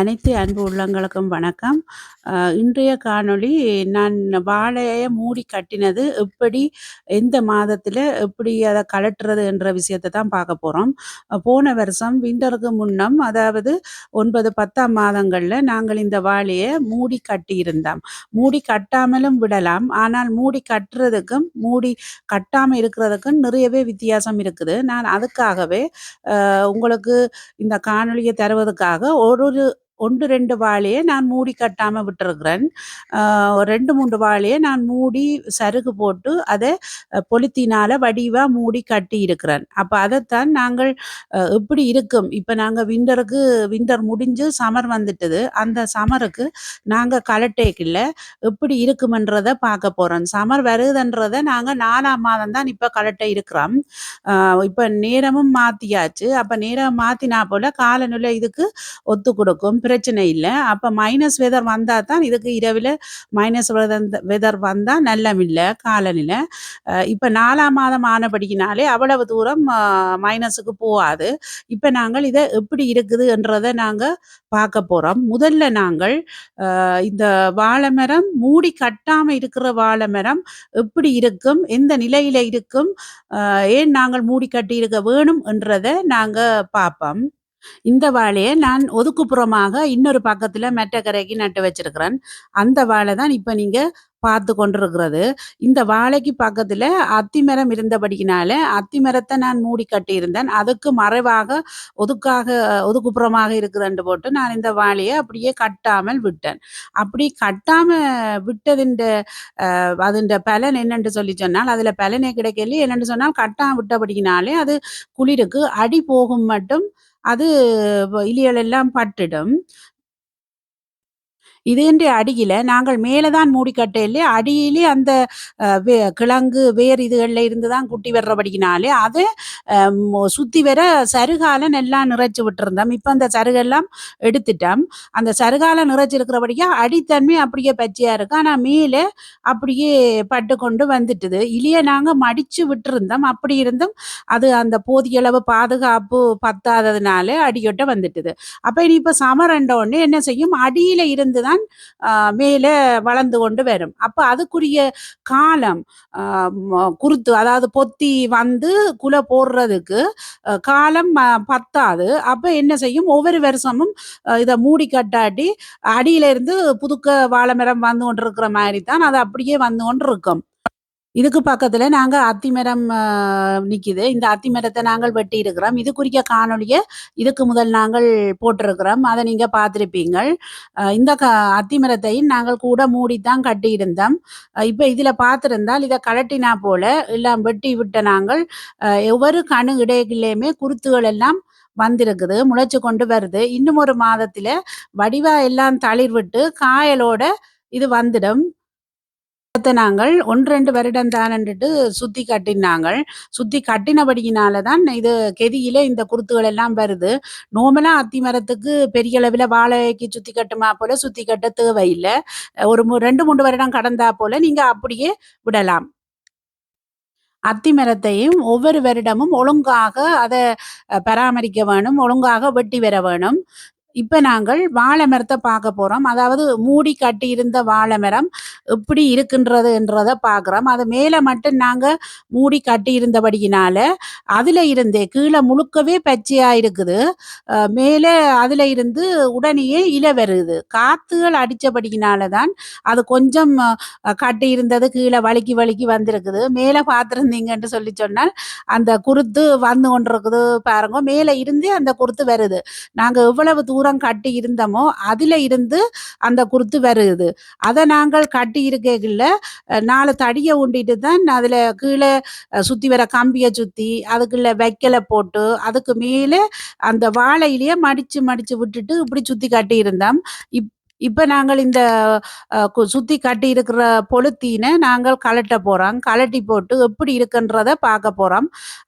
அனைத்து அன்பு உள்ளங்களுக்கும் வணக்கம். இன்றைய காணொளி நான் வாழைய மூடி கட்டினது எப்படி, எந்த மாதத்தில் எப்படி அதை கலட்டுறது என்ற விஷயத்தை தான் பார்க்க போகிறோம் போன வருஷம் விண்டருக்கு முன்னம் அதாவது ஒன்பது பத்தாம் மாதங்களில் நாங்கள் இந்த வாழையை மூடி கட்டியிருந்தோம். மூடி கட்டாமலும் விடலாம். ஆனால் மூடி கட்டுறதுக்கும், மூடி கட்டாமல் இருக்கிறதுக்கும் நிறையவே வித்தியாசம் இருக்குது. நான் அதுக்காகவே உங்களுக்கு இந்த காணொலியை தருவதற்காக ஒரு ஒரு ஒன்று ரெண்டு வாழையை நான் மூடி கட்டாம விட்டுருக்குறேன் ரெண்டு மூன்று வாழையை நான் மூடி சருகு போட்டு அதை அ வடிவாக வடிவா மூடி கட்டியிருக்கிறேன். அப்ப அதைத்தான் நாங்கள் எப்படி இருக்கும்? இப்ப நாங்க வின்டருக்கு வின்டர் முடிஞ்சு சமர் வந்துட்டது அந்த சமருக்கு நாங்க கலட்டேக்கில் எப்படி இருக்குமென்றத பார்க்க போறோம். சமர் வருதுன்றத நாங்க நாலாம் மாதம் தான் இப்ப கலட்டை இருக்கிறோம். இப்போ இப்ப நேரமும் மாத்தியாச்சு. அப்ப நேரம் மாத்தினா போல காலநிலை இதுக்கு ஒத்து கொடுக்கும். பிரச்சனை இல்லை அப்போ மைனஸ் வெதர் வந்தால் தான் இதுக்கு இரவில் மைனஸ் வெதர் வெதர் நல்லமில்லை காலநிலை. இப்போ நாலாம் மாதம் ஆனபடிக்கினாலே அவ்வளவு தூரம் மைனஸுக்கு போகாது. இப்போ நாங்கள் இதை எப்படி இருக்குது என்றதை நாங்கள் பார்க்க போகிறோம் முதல்ல நாங்கள் இந்த வாழை மரம் மூடி கட்டாமல் இருக்கிற வாழை மரம் எப்படி இருக்கும்? எந்த நிலையில் இருக்கும்? ஏன் நாங்கள் மூடி கட்டியிருக்க வேணும் என்றதை நாங்கள் பார்ப்போம். இந்த வாழையை நான் ஒதுக்குப்புறமாக இன்னொரு பக்கத்துல மெட்டக்கரைக்கு நட்டு வச்சிருக்கிறேன். அந்த வாழை தான் இப்ப நீங்க பார்த்து கொண்டிருக்கிறது. இந்த வாழைக்கு பக்கத்துல அத்தி மரம் இருந்தபடியினால அத்திமரத்தை நான் மூடி கட்டியிருந்தேன். அதுக்கு மறைவாக ஒதுக்காக ஒதுக்குப்புறமாக இருக்குதுன்னு போட்டு நான் இந்த வாழைய அப்படியே கட்டாமல் விட்டேன். அப்படி கட்டாம விட்டதின்ட அதுண்ட பலன் என்னென்று சொல்லி சொன்னால், அதுல பலனே கிடைக்கல. என்னென்று சொன்னால் கட்டாம விட்டபடியினாலே அது குளிருக்கு அடி போகும் மட்டும் அது இலியல் எல்லாம் பட்டுடும். இதேன்ற அடியில நாங்கள் மேலே தான் மூடி கட்டையில அடியிலே அந்த வே கிழங்கு வேர் இதுகளில் இருந்து தான் குட்டி வர்றபடியினாலே அதை சுற்றி வர சருகால நல்லா நிறைச்சி விட்டுருந்தோம் இப்போ அந்த சருகெல்லாம் எடுத்துட்டோம். அந்த சருகால நிறைச்சிருக்கிறபடியா அடித்தன்மை அப்படியே பச்சையா இருக்கும் ஆனால் மேலே அப்படியே பட்டுக்கொண்டு வந்துட்டுது. இல்லையே நாங்கள் மடிச்சு விட்டுருந்தோம் அப்படி இருந்தும் அது அந்த போதிய அளவு பாதுகாப்பு பத்தாததுனால அடியொட்ட வந்துட்டுது. அப்போ இனி இப்போ சம்மர் உடனே என்ன செய்யும்? அடியில் இருந்து தான் தான் மேலே வளர்ந்து கொண்டு வரும். அப்போ அதுக்குரிய காலம் குருத்து அதாவது பொத்தி வந்து குலை போடுறதுக்கு காலம் பத்தாது. அப்போ என்ன செய்யும்? ஒவ்வொரு வருஷமும் இதை மூடி கட்டாட்டி அடியில இருந்து புதுக்க வாழை மரம் வந்து கொண்டிருக்கிற மாதிரி தான் அது அப்படியே வந்து கொண்டிருக்கும். இதுக்கு பக்கத்துல நாங்க அத்திமரம் நிக்குது. இந்த அத்திமரத்தை நாங்கள் வெட்டி இருக்கிறோம். இது குறிக்க காணொளிய இதுக்கு முதல் நாங்கள் போட்டிருக்கிறோம். அதை நீங்க பார்த்திருப்பீங்கள். இந்த க அத்தி மரத்தையும் நாங்கள் கூட மூடித்தான் கட்டியிருந்தோம். இப்போ இப்ப இதுல பார்த்திருந்தால் இத கழட்டினா போல எல்லாம் வெட்டி விட்ட நாங்கள் ஒவ்வொரு கணு இடையிலேயுமே குருத்துகள் எல்லாம் வந்திருக்குது. முளைச்சு கொண்டு வருது. இன்னும் ஒரு மாதத்தில் வடிவா எல்லாம் தளிர்விட்டு காயலோட இது வந்துடும். நாங்கள் 1, 2 வருடம் தானன்னுட்டு சுத்தி கட்டினாங்கள். சுத்தி கட்டினபடியினால தான் இது கெதியில இந்த குருத்துகள் எல்லாம் வருது. நோமலா அத்தி மரத்துக்கு பெரிய அளவில வாழைக்கு சுத்தி கட்டுமா போல சுத்தி கட்ட தேவையில்லை ஒரு ரெண்டு மூன்று வருடம் கடந்தா போல நீங்க அப்படியே விடலாம். அத்தி மரத்தையும் ஒவ்வொரு வருடமும் ஒழுங்காக அத பராமரிக்க வேணும். ஒழுங்காக வெட்டி வர வேணும். இப்ப நாங்கள் வாழை மரத்தை பார்க்க போறோம். அதாவது மூடி கட்டியிருந்த வாழை மரம் எப்படி இருக்கின்றது என்றத பார்க்குறோம் அது மேல மட்டும் நாங்க மூடி கட்டியிருந்தபடியினால, அதுல இருந்தே கீழே முழுக்கவே பச்சையா இருக்குது. மேலே அதில் அதுல இருந்து உடனேயே இலை வருது. காத்துகள் அடிச்சபடியினால தான் அது கொஞ்சம் கட்டி கட்டியிருந்தது கீழே வழுக்கி வழுக்கி வந்திருக்குது. மேலே பார்த்துருந்தீங்கன்ட்டு சொல்லி சொன்னால், அந்த குருத்து வந்து கொண்டிருக்குது பாருங்க. மேலே இருந்தே அந்த குருத்து வருது. நாங்க எவ்வளவு தூரம் கட்டி இருந்தோமோ, அதில் இருந்து அந்த குருத்து வருது. அதை நாங்கள் கட்டி இருக்கைகள்ல அ 4 தடிய ஊண்டிட்டு தான் அதில் கீழே சுற்றி வர கம்பியை சுற்றி அதுக்குள்ள வைக்கலை போட்டு, அதுக்கு மேலே அந்த வாழையிலேயே மடித்து மடித்து விட்டுட்டு இப்படி சுத்தி கட்டியிருந்தோம். இப் இப்ப நாங்கள் இந்த சுற்றி சுத்தி கட்டி இருக்கிற பொழுத்தீனை நாங்கள் கழட்ட போறோம். கழட்டி போட்டு எப்படி இருக்குன்றத பார்க்க போறோம்.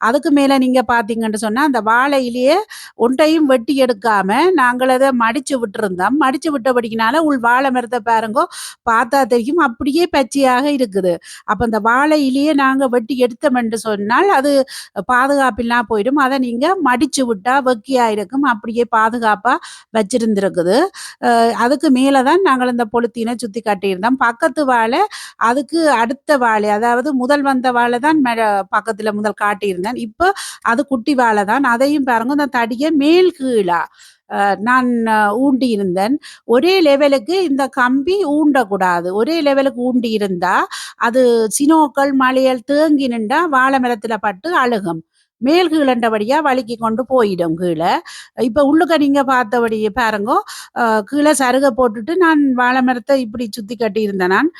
அதுக்கு மேல நீங்க பார்த்தீங்கன்னு சொன்னா, அந்த வாழையிலேயே ஒன்றையும் வெட்டி எடுக்காம நாங்கள் அதை மடிச்சு விட்டுருந்தோம் மடிச்சு விட்டபடியினால உள் வாழை மரத்தை பாருங்கோ, பார்த்தா தெரியும் அப்படியே பச்சையாக இருக்குது. அப்ப அந்த வாழையிலேயே நாங்கள் நாங்க வெட்டி எடுத்தோம் என்று சொன்னால், அது பாதுகாப்பில்லாம் போயிடும். அதை நீங்க மடிச்சு விட்டா வெக்கியா இருக்கும். அப்படியே பாதுகாப்பா வச்சிருந்திருக்குது. அதுக்கு அதுக்கு மேலே தான் நாங்கள் இந்த பொழுத்தீனை சுத்தி கட்டியிருந்தோம். பக்கத்து வாழை, அதுக்கு அடுத்த வாழை, அதாவது முதல் வந்த வாழை தான் பக்கத்துல முதல் காட்டியிருந்தேன். இப்போ அது குட்டி வாழை தான். அதையும் பாருங்க, இந்த தடியை மேல் கீழா நான் ஊண்டி இருந்தேன் ஒரே லெவலுக்கு இந்த கம்பி ஊண்டக்கூடாது. ஒரே லெவலுக்கு ஊண்டி இருந்தா, அது சினோக்கள், மலையல் தேங்கி நின்றா வாழை மரத்துல பட்டு அழுகும். மேல் கீழண்டபடியா வழுக்கி கொண்டு போயிடும் கீழே இப்ப உள்ளுக்க நீங்க பார்த்தபடி பாருங்கோ, கீழே சருக போட்டுட்டு நான் வாழை மரத்தை இப்படி சுத்தி கட்டியிருந்தேன் நான்.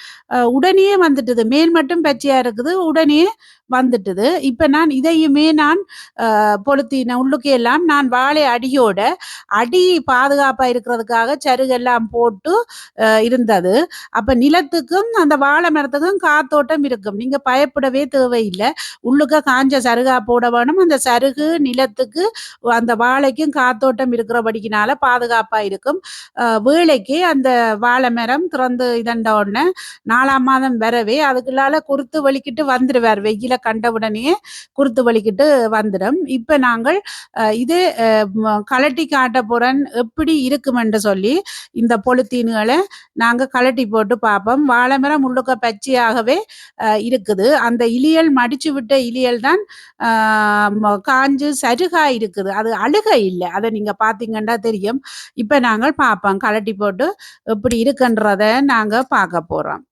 உடனே வந்துட்டுது. மேல் மட்டும் பச்சையா இருக்குது. உடனே வந்துட்டுது. இப்ப நான் இதையுமே நான் அ பொலித்தீன உள்ளுக்கு எல்லாம் நான் வாழை அடியோட, அடி பாதுகாப்பா இருக்கிறதுக்காக சருகெல்லாம் போட்டு இருந்தது. அப்ப நிலத்துக்கும், அந்த வாழை மரத்துக்கும் காத்தோட்டம் இருக்கும். நீங்க பயப்படவே தேவையில்லை உள்ளுக்க காஞ்ச சருகா போட வேணும். அந்த சருகு நிலத்துக்கு, அந்த வாழைக்கும் காத்தோட்டம் இருக்கிறபடிக்கினால பாதுகாப்பா இருக்கும். வேலைக்கு அந்த வாழை மரம் திறந்து இதண்ட உடனே நாலாம் மாதம் வரவே அதுக்குள்ளால குருத்து வலிக்கிட்டு வந்துடுவார் வெயில கண்டவுடனே குருத்து வலிக்கிட்டு வந்துடும். இப்ப நாங்கள் இது கலட்டி ம கழட்டி காட்டப் போறேன். எப்படி இருக்குமென்று சொல்லி, இந்த பொழுத்தீன்களை நாங்க கழட்டி போட்டு பார்ப்போம். வாழை மரம் உள்ளுக்க பச்சையாகவே இருக்குது. அந்த இலியல் மடிச்சு விட்ட இலியல் தான் காஞ்சு சருகா இருக்குது. அது அழுக இல்லை அதை நீங்கள் பார்த்தீங்கன்னா தெரியும். இப்போ நாங்கள் பார்ப்போம். கழட்டி போட்டு எப்படி இருக்குன்றத நாங்கள் பார்க்க போகிறோம்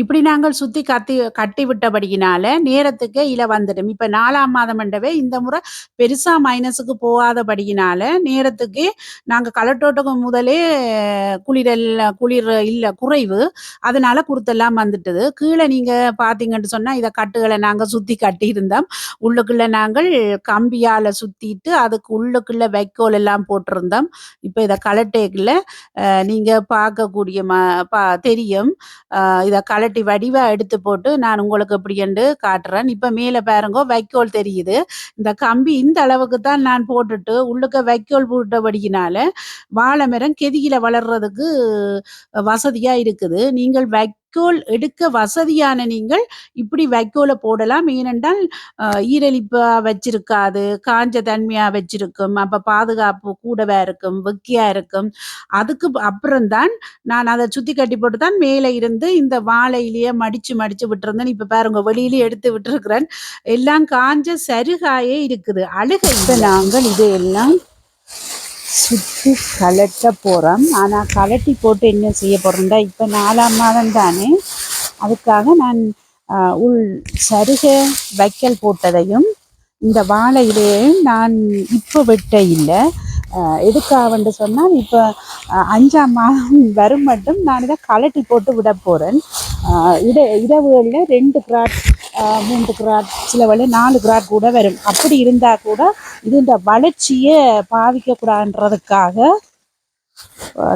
இப்படி நாங்கள் சுத்தி கத்தி கட்டி விட்டபடியினால நேரத்துக்கே இல வந்துடும். இப்ப நாலாம் மாதம் என்றவே இந்த முறை பெருசா மைனஸுக்கு போகாதபடியினால, நேரத்துக்கு நாங்க கழட்டோட்டுக்கு முதலே குளிரல் குளிர் இல்ல குறைவு. அதனால குருத்தெல்லாம் வந்துட்டது கீழே நீங்க பார்த்தீங்கன்னு சொன்னா, இத கட்டுகளை நாங்க சுத்தி கட்டியிருந்தோம். உள்ளுக்குள்ள நாங்கள் கம்பியால சுத்திட்டு, அதுக்கு உள்ளுக்குள்ள வைக்கோல் எல்லாம் போட்டிருந்தோம். இப்ப இத கழட்டேக்குள்ள நீங்க பார்க்கக்கூடிய ம பா தெரியும். இதை இத கழட்டி வடிவாக எடுத்து போட்டு நான் உங்களுக்கு இப்படி என்று காட்டுறேன். இப்போ மேலே பாருங்க வைக்கோல் தெரியுது. இந்த கம்பி இந்த அளவுக்கு தான் நான் போட்டுட்டு, உள்ளுக்க வைக்கோல் போட்டபடியினால, வாழை மரம் கெதியில் வளர்றதுக்கு வசதியாக இருக்குது. நீங்கள் வை வைக்கோல் எடுக்க வசதியான நீங்கள் இப்படி வைக்கோலை போடலாம். ஏனென்றால், அ ஈரலிப்பா வச்சிருக்காது. காஞ்ச தன்மையா வச்சிருக்கும். அப்ப பாதுகாப்பு கூடவா இருக்கும். வெக்கியா இருக்கும். அதுக்கு அப்புறம் தான் நான் அதை சுத்தி கட்டி போட்டு தான் மேலே இருந்து இந்த வாழையிலேயே மடிச்சு மடிச்சு விட்டிருந்தேன். இப்ப பாருங்க வெளியிலேயே எடுத்து விட்டுருக்குறேன் எல்லாம் காஞ்ச சருகாயே இருக்குது. அழுக இப்ப நாங்கள் இதையெல்லாம் சுற்றி கழட்ட போகிறேன் ஆனால் கழட்டி போட்டு என்ன செய்ய போறோம்டா, இப்ப 4ஆம் மாதம் தானே, அதுக்காக நான் உள் சருக வைக்கல் போட்டதையும், இந்த வாழை இலையையும் நான் இப்போ வெட்ட இல்லை. அ எதுக்காகன்னு சொன்னா, இப்ப அ 5ஆம் மாதம் வரும் மட்டும் நான் இதை கழட்டி போட்டு விட போகிறேன் இட இடவுகளில் ரெண்டு கிராட், மூன்று கிராட், சில வழி நாலு கிராட் கூட வரும். அப்படி இருந்தால் கூட, இது இந்த வளர்ச்சியை பாதிக்கக்கூடாதுன்றதுக்காக,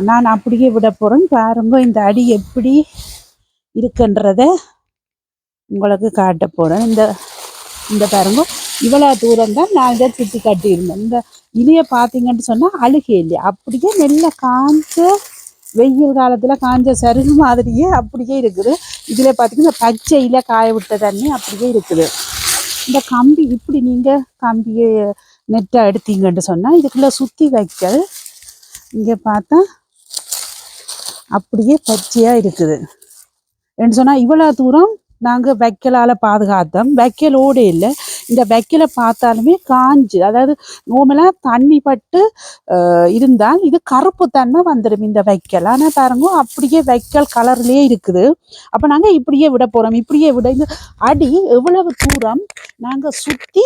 நான் அப்படியே விட போகிறேன் பாருங்க இந்த அடி எப்படி இருக்குன்றத உங்களுக்கு காட்ட போகிறேன் இந்த இந்த பாருங்க. இவ்வளோ தூரம் தான் நான் இதை சுற்றி கட்டியிருந்தேன். இந்த இலையை பார்த்தீங்கன்னு சொன்னால் அழுகே இல்லையா அப்படியே நல்ல காஞ்ச வெயில் காலத்தில் காஞ்ச சருகு மாதிரியே அப்படியே இருக்குது. இதில் பார்த்தீங்கன்னா, பச்சையில் காய விட்ட தண்ணி அப்படியே இருக்குது. இந்த கம்பி இப்படி நீங்கள் கம்பியை நெட்டாக எடுத்தீங்கன்னு சொன்னால் இதுக்குள்ளே சுற்றி வைக்கல் இங்கே பார்த்தா அப்படியே பச்சையாக இருக்குது. என்று சொன்னால் இவ்வளோ தூரம் நாங்கள் வைக்கலால் பாதுகாத்தோம். வைக்கலோடு இல்லை இந்த வைக்கல பார்த்தாலுமே காஞ்சு, அதாவது நோமெல்லாம் தண்ணி பட்டு இருந்தால் இது கருப்பு தன்மை வந்துடும் இந்த வைக்கல். ஆனால் பாருங்க அப்படியே வைக்கல் கலர்லேயே இருக்குது. அப்போ நாங்கள் இப்படியே விட போகிறோம் இப்படியே விட இந்த அடி எவ்வளவு தூரம் நாங்கள் சுற்றி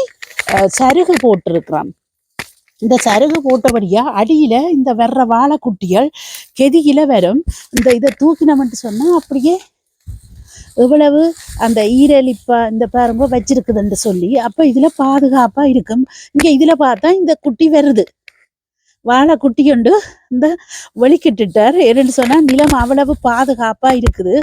சருகு போட்டிருக்கிறோம். இந்த சருகு போட்டபடியா அடியில இந்த வர்ற வாழைக்குட்டிகள் கெதியில வரும். இந்த இதை தூக்கினோம்ட்டு சொன்னா, அப்படியே எவ்வளவு அந்த ஈரலிப்பா இந்த பாருங்க வச்சிருக்குதுன்னு சொல்லி, அப்ப இதுல பாதுகாப்பா இருக்கும். இங்க இதுல பார்த்தா இந்த குட்டி வருது. வாழை குட்டி கொண்டு இந்த வெளிக்கிட்டுட்டார் என்னன்னு சொன்னா நிலம் அவ்வளவு பாதுகாப்பா இருக்குது.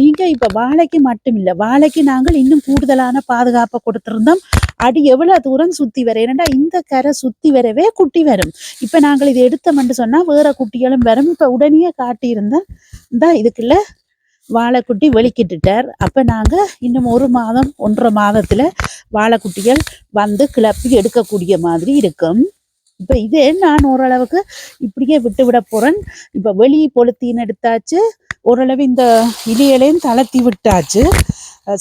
நீங்க இப்ப வாழைக்கு மட்டும் இல்லை வாழைக்கு நாங்கள் இன்னும் கூடுதலான பாதுகாப்பை கொடுத்திருந்தோம். அடி எவ்வளவு தூரம் சுத்தி வர ஏன்னா இந்த கரை சுத்தி வரவே குட்டி வரும். இப்ப நாங்கள் இதை எடுத்தோம்னு சொன்னா வேற குட்டிகளும் வரும். இப்ப உடனே காட்டியிருந்தேன் இந்த இதுக்குள்ள வாழைக்குட்டி வெளிக்கிட்டுட்டார். அப்போ நாங்கள் இன்னும் ஒரு மாதம் ஒன்றரை மாதத்தில் வாழைக்குட்டிகள் வந்து கிளப்பி எடுக்கக்கூடிய மாதிரி இருக்கும். இப்ப இதே நான் ஓரளவுக்கு இப்படியே விட்டு விட போறேன். இப்ப வெளி பொழுத்தின்னு எடுத்தாச்சு. ஓரளவு இந்த இலையலையும் தளர்த்தி விட்டாச்சு.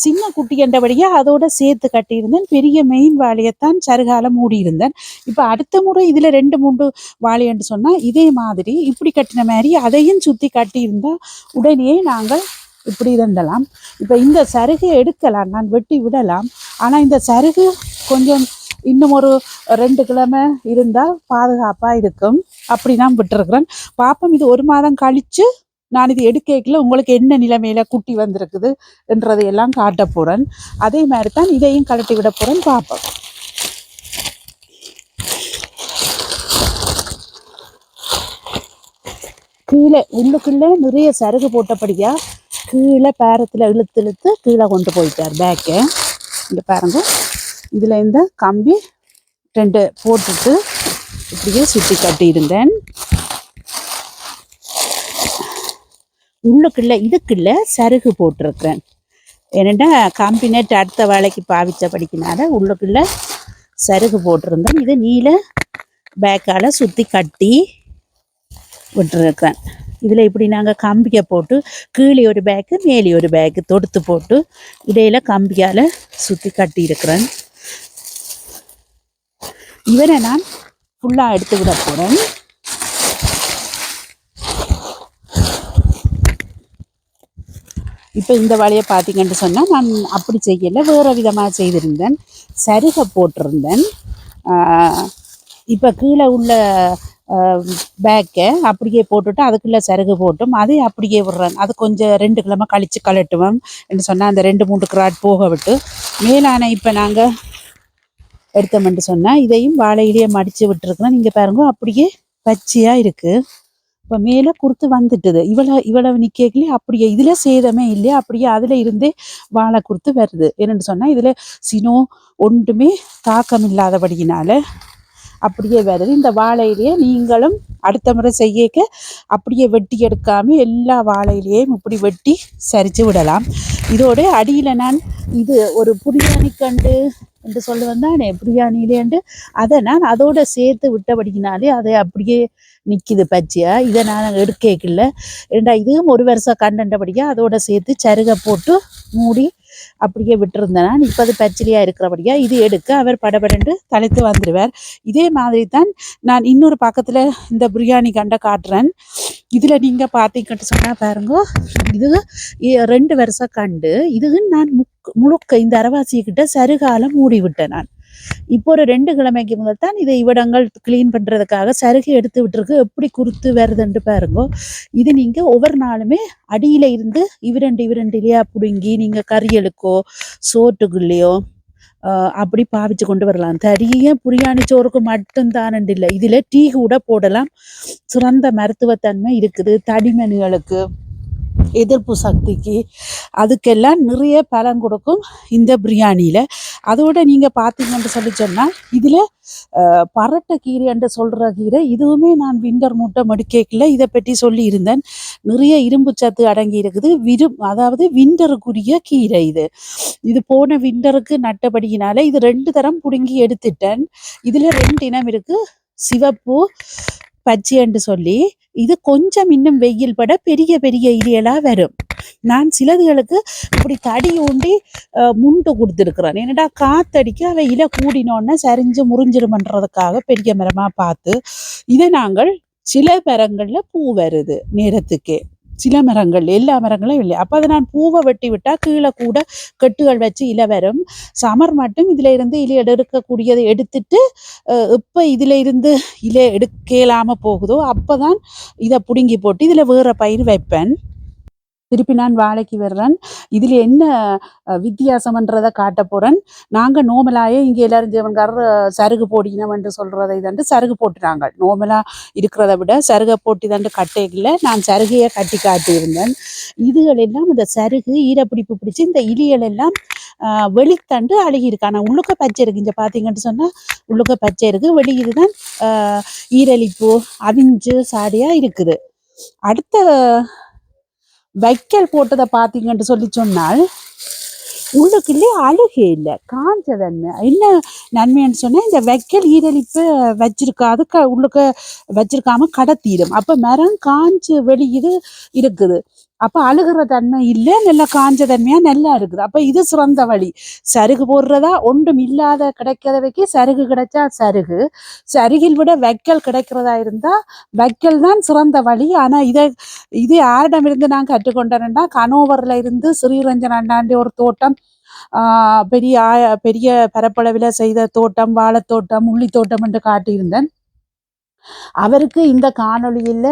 சின்ன குட்டி என்றபடியா அதோட சேர்த்து கட்டியிருந்தேன். பெரிய மெயின் வாழையைத்தான் சருகாலம் மூடியிருந்தேன். இப்போ அடுத்த முறை இதில் ரெண்டு மூன்று வாழையன்று சொன்னால் இதே மாதிரி இப்படி கட்டின மாதிரி அதையும் சுற்றி கட்டியிருந்தால் உடனே நாங்கள் இப்படி இருந்தலாம். இப்போ இந்த சருகை எடுக்கலாம். நான் வெட்டி விடலாம். ஆனால் இந்த சருகு கொஞ்சம் இன்னும் ஒரு ரெண்டு கிழமை இருந்தால் பாதுகாப்பாக இருக்கும். அப்படி நான் விட்டுருக்குறேன். பாப்போம் இது ஒரு மாதம் கழித்து நான் இது எடுக்கல உங்களுக்கு என்ன நிலைமையில் குட்டி வந்திருக்குது என்றதையெல்லாம் காட்ட போகிறேன் அதே மாதிரி தான் இதையும் கழட்டி விட போகிறேன் பார்ப்போம் கீழே உள்ளுக்குள்ளே நிறைய சருகு போட்டபடியா கீழே பேரத்தில் இழுத்து இழுத்து கீழே கொண்டு போயிட்டார். பேக்கை இந்த பாருங்கள் இதில் இந்த கம்பி ரெண்டு போட்டுட்டு இப்படியே சுற்றி கட்டியிருந்தேன். உள்ளுக்குள்ள இதுக்குள்ள சருகு போட்டிருக்கிறேன். ஏன்னா கம்பி நெட் அடுத்த வேலைக்கு பாவிச்ச படிக்கினால உள்ளுக்குள்ள சருகு போட்டிருந்தேன். இது நீல பேக்கால் சுற்றி கட்டி விட்டுருக்கிறேன். இதில் இப்படி நாங்கள் கம்பியை போட்டு கீழே ஒரு பேக்கு மேலே ஒரு பேக்கு தொடுத்து போட்டு இடையில கம்பியால் சுற்றி கட்டியிருக்கிறேன். இவரை நான் ஃபுல்லாக எடுத்து விட போகிறேன் இப்போ இந்த வேலையை பார்த்தீங்கன்னு சொன்னால் நான் அப்படி செய்யலை. வேறு விதமாக செய்திருந்தேன். சருகை போட்டிருந்தேன். இப்போ கீழே உள்ள பேக்கை அப்படியே போட்டுட்டு அதுக்குள்ளே சருகு போட்டும். அதே அப்படியே விடுறேன். அது கொஞ்சம் ரெண்டு கிழமை கழித்து கழட்டுவோம் என்று சொன்னால் அந்த ரெண்டு மூன்று கிராட் போக விட்டு. மேலான இப்போ நாங்கள் எடுத்தோம்னு சொன்னால் இதையும் வாழையிலேயே மடித்து விட்டுருக்குறோம் நீங்கள் பாருங்க அப்படியே பச்சையாக இருக்குது இப்போ மேலே குறுத்து வந்துட்டுது. இவ்வளோ இவ்வளவு நிற்கலே அப்படியே இதில் சேதமே இல்லையா? அப்படியே அதில் இருந்தே வாழை குறுத்து வருது. என்னென்னு சொன்னால் இதில் சினோ ஒன்றுமே தாக்கம் இல்லாதபடியினால அப்படியே வருது இந்த வாழையிலேயே நீங்களும் அடுத்த முறை செய்யக்க அப்படியே வெட்டி எடுக்காம எல்லா வாழையிலையும் இப்படி வெட்டி சரிச்சு விடலாம். இதோடு அடியில் நான் இது ஒரு புரியாணி கண்டு என்று சொல்லுவேன் தானே பிரியாணிலேண்டு அதை நான் அதோட சேர்த்து விட்டபடிக்கினாலே அதை அப்படியே நிற்கிது பச்சையா? இதை நான் எடுக்கல ஏண்டா இதுவும் ஒரு வருஷம் கண்டண்டபடியா அதோட சேர்த்து சருகை போட்டு மூடி அப்படியே விட்டுருந்தேன் நான் இப்போ அது பச்சிலியாக இருக்கிறபடியா இது எடுக்க அவர் படபடண்டு தலைத்து வந்துடுவார். இதே மாதிரி தான் நான் இன்னொரு பக்கத்தில் இந்த பிரியாணி கண்டை காட்டுறேன். இதில் நீங்கள் பார்த்தீங்கன்னு சொன்னால் பாருங்க இது ரெண்டு வருஷம் கண்டு இது நான் முக் முழுக்க இந்த அரவாசிக்கிட்ட சருகாலம் மூடி விட்டேன் நான். இப்போ ஒரு ரெண்டு கிழமைக்கு முதல் தான் இதை இவ்விடங்கள் க்ளீன் பண்ணுறதுக்காக சருகு எடுத்து விட்டுருக்கு. எப்படி குறுத்து வருதுன்ட்டு பாருங்க. இது நீங்கள் ஒவ்வொரு நாளுமே அடியில் இருந்து இவரண்டு இவரண்டு இல்லையா பிடுங்கி நீங்கள் கறியலுக்கோ சோட்டுக்குள்ளேயோ ஆஹ் அப்படி பாவிச்சு கொண்டு வரலாம். தரிய புரியாணி சோறுக்கு மட்டும்தான் இல்லை. இதில் டீ கூட போடலாம். சிறந்த மருத்துவத்தன்மை இருக்குது. தடிமணிகளுக்கு எதிர்ப்பு சக்திக்கு அதுக்கெல்லாம் நிறைய பலன் கொடுக்கும் இந்த பிரியாணியில். அதோட நீங்கள் பார்த்தீங்கன்னு சொல்லி சொன்னால் இதில் பரட்டை கீரை என்று சொல்கிற கீரை இதுவுமே நான் விண்டர் மூட்டை மடிக்கேக்கில் இதை பற்றி சொல்லியிருந்தேன் நிறைய இரும்பு சத்து அடங்கி இருக்குது. விரும் அதாவது விண்டருக்குரிய கீரை இது. இது போன விண்டருக்கு நட்டபடியினால இது ரெண்டு தரம் பிடுங்கி எடுத்துட்டேன். இதில் ரெண்டு இனம் இருக்குது சிவப்பு பச்சைன்னு சொல்லி இது கொஞ்சம் இன்னும் வெயில் பட பெரிய பெரிய இலையலா வரும். நான் சிலதுகளுக்கு இப்படி தடி ஊண்டி முண்டு கொடுத்துருக்குறேன். என்னடா காத்தடிக்க அவை இலை கூடினோன்னே சரிஞ்சு முறிஞ்சிருமன்றதுக்காக பெரிய மரமா பார்த்து இதை நாங்கள் சில மரங்கள்ல பூ வருது நேரத்துக்கே. சில மரங்கள் எல்லா மரங்களும் இல்லை. அப்போ அதை நான் பூவை வெட்டி விட்டால் கீழே கூட கெட்டுகள் வச்சு இலை வரும். சமர் மட்டும் இதில் இருந்து இலை எடுக்கக்கூடியதை எடுத்துட்டு இப்போ இதில் இருந்து இலை எடுக்கலாமல் போகுதோ அப்போ தான் இதை பிடுங்கி போட்டு இதில் வேறு பயிர் வைப்பேன். திருப்பி நான் வாழைக்கு வர்றேன். இதுல என்ன வித்தியாசம்ன்றதை காட்ட போகிறேன் நாங்க நோமலாயே இங்க எல்லாரும் ஜீவன்காரர் சருகு போடினோம் என்று சொல்றதை சருகு போட்டுறாங்க நோமலா இருக்கிறத விட சருகை போட்டி தண்டு கட்டையில் நான் சருகையை கட்டி காட்டியிருந்தேன். இதுகள் எல்லாம் இந்த சருகு ஈரப்பிடிப்பு பிடிச்சு இந்த இலிகள் எல்லாம் ஆஹ், வெளித்தண்டு அழுகி இருக்கு ஆனா உள்ளுக்க பச்சை இருக்கு. இங்க பாத்தீங்கன்னு சொன்னா உள்ளுக்க பச்சை இருக்கு. வெளி இதுதான் ஆஹ், அவிஞ்சு சாடியாக இருக்குது. அடுத்த வைக்கல் போட்டதை பார்த்தீங்கன்னு சொல்லி சொன்னால் உள்ளுக்குள்ளே அழுகே இல்லை காஞ்ச தன்மை என்ன நன்மைன்னு சொன்னா இந்த வைக்கல் ஈரலிப்பு வச்சிருக்காது க உள்ளுக்க வச்சிருக்காம கடத்திடும் அப்போ மரம் காஞ்சு வெளியுது இருக்குது. அப்ப அழுகிற தன்மை இல்லை நல்ல காஞ்ச தன்மையா நல்லா இருக்குது. அப்ப இது சிறந்த வழி. சருகு போடுறதா ஒன்றும் இல்லாத கிடைக்கிறவைக்கு சருகு கிடைச்சா சருகு. சருகில் விட வைக்கல் கிடைக்கிறதா இருந்தா வைக்கல் தான் சிறந்த வழி. ஆனா இதை இது யாரிடமிருந்து நான் கற்றுக்கொண்டேன்னா கனோவரில் இருந்து ஸ்ரீரஞ்சன் அண்ணாண்டி ஒரு தோட்டம் பெரிய பெரிய பரப்பளவில் செய்த தோட்டம் வாழைத்தோட்டம் உள்ளித்தோட்டம் என்று காட்டியிருந்தேன். அவருக்கு இந்த காணொளியில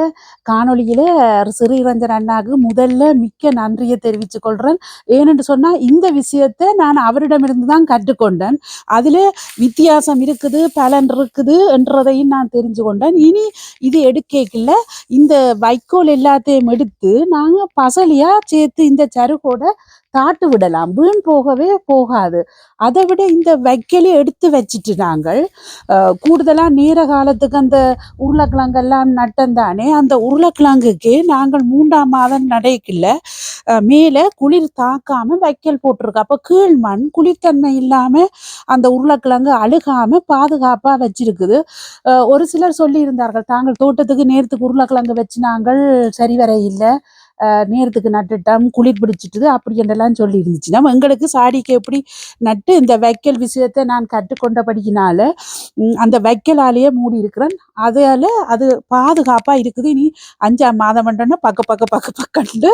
காணொளியில ஸ்ரீரஞ்சன் அண்ணாவுக்கு முதல்ல மிக்க நன்றியை தெரிவித்துக் கொள்றேன் ஏனென்று சொன்னா இந்த விஷயத்தை நான் அவரிடமிருந்து தான் கற்றுக்கொண்டேன். அதுல வித்தியாசம் இருக்குது பலன் இருக்குது என்றதையும் நான் தெரிஞ்சு கொண்டேன் இனி இது எடுக்கல இந்த வைக்கோல் எல்லாத்தையும் எடுத்து நாங்க பசலியாக சேர்த்து இந்த சருகோட தாட்டு விடலாம். வீண் போகவே போகாது. அதை விட இந்த வைக்கலி எடுத்து வச்சுட்டு நாங்கள் கூடுதலாக நேர காலத்துக்கு அந்த உருளைக்கிழங்கெல்லாம் நட்டந்தானே அந்த உருளைக்கிழங்குக்கு நாங்கள் மூன்றாம் மாதம் நடைக்கில். மேலே குளிர் தாக்காமல் வைக்கல் போட்டிருக்கோம் அப்போ கீழ் மண் குளிர்த்தன்மை இல்லாமல் அந்த உருளைக்கிழங்கு அழுகாமல் பாதுகாப்பாக வச்சிருக்குது. ஒரு சிலர் சொல்லியிருந்தார்கள் தாங்கள் தோட்டத்துக்கு நேரத்துக்கு உருளைக்கிழங்கு வச்சு நாங்கள் சரி வர இல்லை. நேரத்துக்கு நட்டுட்டோம் குளிர் பிடிச்சிட்டுது அப்படி என்றெல்லாம் சொல்லி இருந்துச்சு நம்ம எங்களுக்கு சாடிக்கு எப்படி நட்டு இந்த வைக்கல் விஷயத்தை நான் கற்றுக்கொண்டபடியினால அந்த வைக்கலாலேயே மூடி இருக்கிறேன் அதால அது பாதுகாப்பாக இருக்குது. இனி அஞ்சாம் மாதம் பண்ணோன்னா பக்க பக்க பக்க பக்கண்டு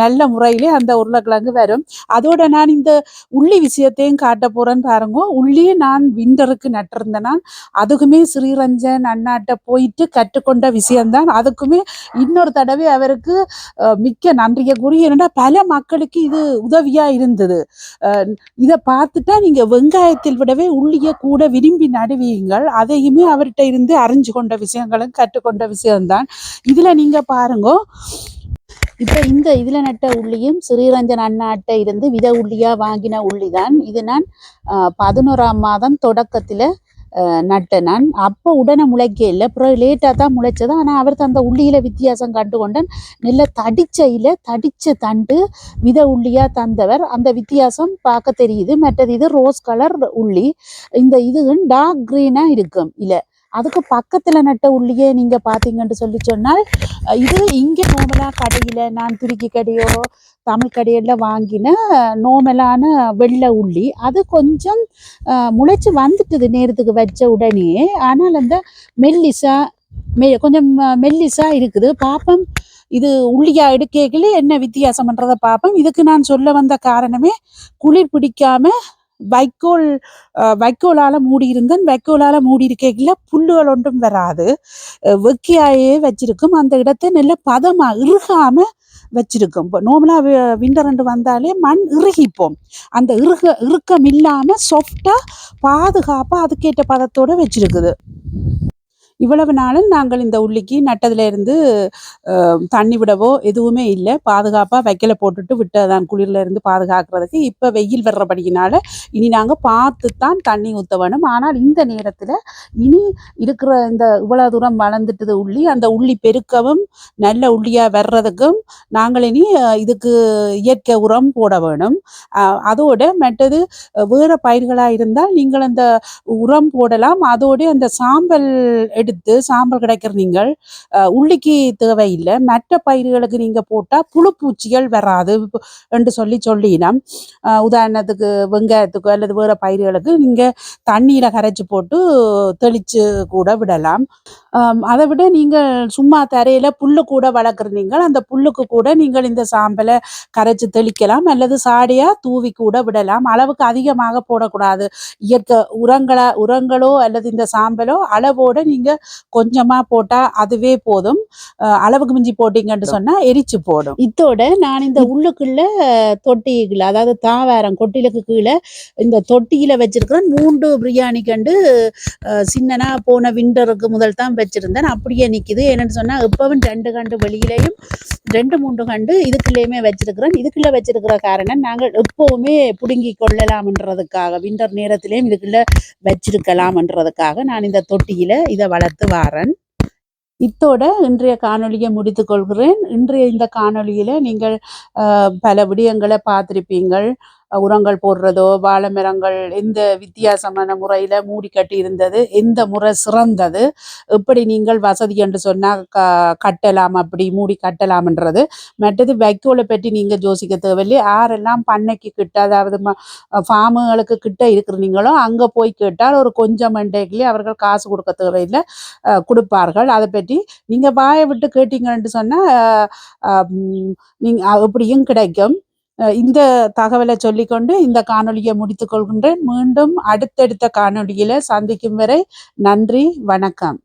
நல்ல முறையிலே அந்த உருளைக்கிழங்கு வரும். அதோட நான் இந்த உள்ளி விஷயத்தையும் காட்ட போறேன்னு பாருங்க. உள்ளியே நான் விண்டருக்கு நட்டிருந்தேன் நான் அதுக்குமே ஸ்ரீரஞ்சன் அண்ணாட்ட போயிட்டு கற்றுக்கொண்ட விஷயம்தான். அதுக்குமே இன்னொரு தடவை அவருக்கு மிக்க நன்றியை கூறி என்னென்னா பல மக்களுக்கு இது உதவியாக இருந்தது. இதை பார்த்துட்டா நீங்கள் வெங்காயத்தில் விடவே உள்ளியை கூட விரும்பி நடுவீங்கள். அதையுமே அவர்கிட்ட இருந்து அறிஞ்சு கொண்ட விஷயங்களும் கற்றுக்கொண்ட விஷயம்தான். இதில் நீங்கள் பாருங்க. இப்போ இந்த இதில் நட்ட உள்ளியும் ஸ்ரீரஞ்சன் அண்ணாட்ட இருந்து வித உள்ளியாக வாங்கின உள்ளி தான் இது நான் பதினோராம் மாதம் தொடக்கத்தில் அஹ், நட்டேன் நான். அப்போ உடனே முளைக்க இல்லை. அப்புறம் லேட்டாக தான் முளைச்சது. ஆனால் அவர் அந்த உள்ளியில் வித்தியாசம் கண்டு கொண்டேன் நல்ல தடிச்ச தடிச்ச தண்டு வித உள்ளியாக தந்தவர். அந்த வித்தியாசம் பார்க்க தெரியுது. மற்றது இது ரோஸ் கலர் உள்ளி. இந்த இது டார்க் க்ரீனாக இருக்கும். இல்லை அதுக்கு பக்கத்தில் நட்ட உள்ளியே நீங்கள் பார்த்தீங்கன்னு சொல்லி சொன்னால் இது இங்கே நோமலாக கடையில் நான் துருக்கி கடையோ தமிழ் கடையில் வாங்கின நோமலான வெள்ளை உள்ளி. அது கொஞ்சம் முளைச்சி வந்துட்டுது நேரத்துக்கு வச்ச உடனே ஆனால் அந்த மெல்லிசா மெ கொஞ்சம் மெல்லிசா இருக்குது. பாப்பம் இது உள்ளியா எடுக்கல என்ன வித்தியாசம் வித்தியாசம்ன்றதை பார்ப்போம் இதுக்கு நான் சொல்ல வந்த காரணமே குளிர் பிடிக்காம வைக்கோல் வைக்கோலால மூடியிருந்தேன். வைக்கோலால மூடி புல்லுகள் ஒன்றும் வராது. வெக்கியாயே வச்சிருக்கும். அந்த இடத்தை நல்ல பதமா இறுகாம வச்சிருக்கும். இப்போ நார்மலா விண்டர் ரெண்டு வந்தாலே மண் இறுகிப்போம். அந்த இறுக இறுக்கம் இல்லாம சாஃப்டா பாதுகாப்பா அதுக்கேற்ற பதத்தோட வச்சிருக்குது. இவ்வளவு நாளும் நாங்கள் இந்த உள்ளிக்கு நட்டதுல இருந்து தண்ணி விடவோ எதுவுமே இல்லை. பாதுகாப்பா வைக்கல போட்டுட்டு விட்டதான் குளிர்ல இருந்து பாதுகாக்கிறதுக்கு இப்ப வெயில் வர்றபடியினால இனி நாங்க பார்த்து தான் தண்ணி ஊத்த வேணும். ஆனால் இந்த நேரத்துல இனி இருக்கிற இந்த இவ்வளவு தூரம் வளர்ந்துட்டது உள்ளி அந்த உள்ளி பெருக்கவும் நல்ல உள்ளியா வர்றதுக்கும் நாங்கள் இனி இதுக்கு இயற்கை உரம் போட வேணும். அஹ், அதோட மற்றது வேறு வேற பயிர்களா இருந்தால் நீங்கள் அந்த உரம் போடலாம். அதோட அந்த சாம்பல் எடுத்து சாம்பல் கிடைக்கிற நீங்கள் உள்ளிக்கு தேவையில்லை. மற்ற பயிர்களுக்கு நீங்க போட்டா புழுப்பூச்சிகள் வராது என்று சொல்லி சொல்லினோம். உதாரணத்துக்கு வெங்காயத்துக்கு அல்லது வேற பயிர்களுக்கு நீங்க தண்ணீரை கரைச்சி போட்டு தெளிச்சு கூட விடலாம். அதை விட நீங்கள் சும்மா தரையில புல்லு கூட வளர்க்குற நீங்கள் அந்த புல்லுக்கு கூட நீங்கள் இந்த சாம்பலை கரைச்சி தெளிக்கலாம் அல்லது சாடையா தூவி கூட விடலாம். அளவுக்கு அதிகமாக போடக்கூடாது. இயற்கை உரங்களை உரங்களோ அல்லது இந்த சாம்பலோ அளவோட நீங்க கொஞ்சமா போட்டா அதுவே போதும். அளவுக்கு மிஞ்சி போட்டீங்கன்னு சொன்னா எரிச்சு போடும். இத்தோட நான் இந்த உள்ளுக்குள்ள தொட்டிக்குள்ள அதாவது தாவாரம் கொட்டிலுக்கு கீழே இந்த தொட்டியில வச்சிருக்கிறேன் மூன்று பிரியாணி கண்டு சின்னனா போன விண்டருக்கு முதல் தான் வச்சிருந்தேன். அப்படியே நிக்குது. என்னன்னு சொன்னா எப்பவும் ரெண்டு கண்டு வெளியிலையும் ரெண்டு மூன்று கண்டு இதுக்குள்ளேயுமே வச்சிருக்கிறேன் இதுக்குள்ள வச்சிருக்கிற காரணம் நாங்கள் எப்பவுமே பிடுங்கி கொள்ளலாம்ன்றதுக்காக விண்டர் நேரத்திலேயும் இதுக்குள்ள வச்சிருக்கலாம்ன்றதுக்காக நான் இந்த தொட்டியில இதை வளர்த்து வாரேன். இத்தோட இன்றைய காணொலியை முடித்துக் கொள்கிறேன். இன்றைய இந்த காணொளியில நீங்கள் பல விடயங்களை பார்த்திருப்பீங்கள். உரங்கள் போடுறதோ வாழை மரங்கள் எந்த வித்தியாசமான முறையில் மூடி கட்டி இருந்தது எந்த முறை சிறந்தது எப்படி நீங்கள் வசதி என்று சொன்னால் க கட்டலாம் அப்படி மூடி கட்டலாம்ன்றது. மற்றது வைக்கோலை பற்றி நீங்கள் யோசிக்க தேவையில்லை. யாரெல்லாம் பண்ணைக்கு கிட்ட அதாவது ஃபார்முகளுக்கு கிட்ட இருக்கிறீங்களோ அங்கே போய் கேட்டால் ஒரு கொஞ்சம் மண்டைக்குள்ளே அவர்கள் காசு கொடுக்க தேவையில்லை. கொடுப்பார்கள். அதை பற்றி நீங்கள் வாயை விட்டு கேட்டீங்கன்னு சொன்னால் நீங்கள் எப்படியும் கிடைக்கும். இந்த தகவலை சொல்லிக்கொண்டு இந்த காணொலியை முடித்துக் கொள்கின்றேன். மீண்டும் அடுத்தடுத்த காணொலியில சந்திக்கும் வரை நன்றி வணக்கம்.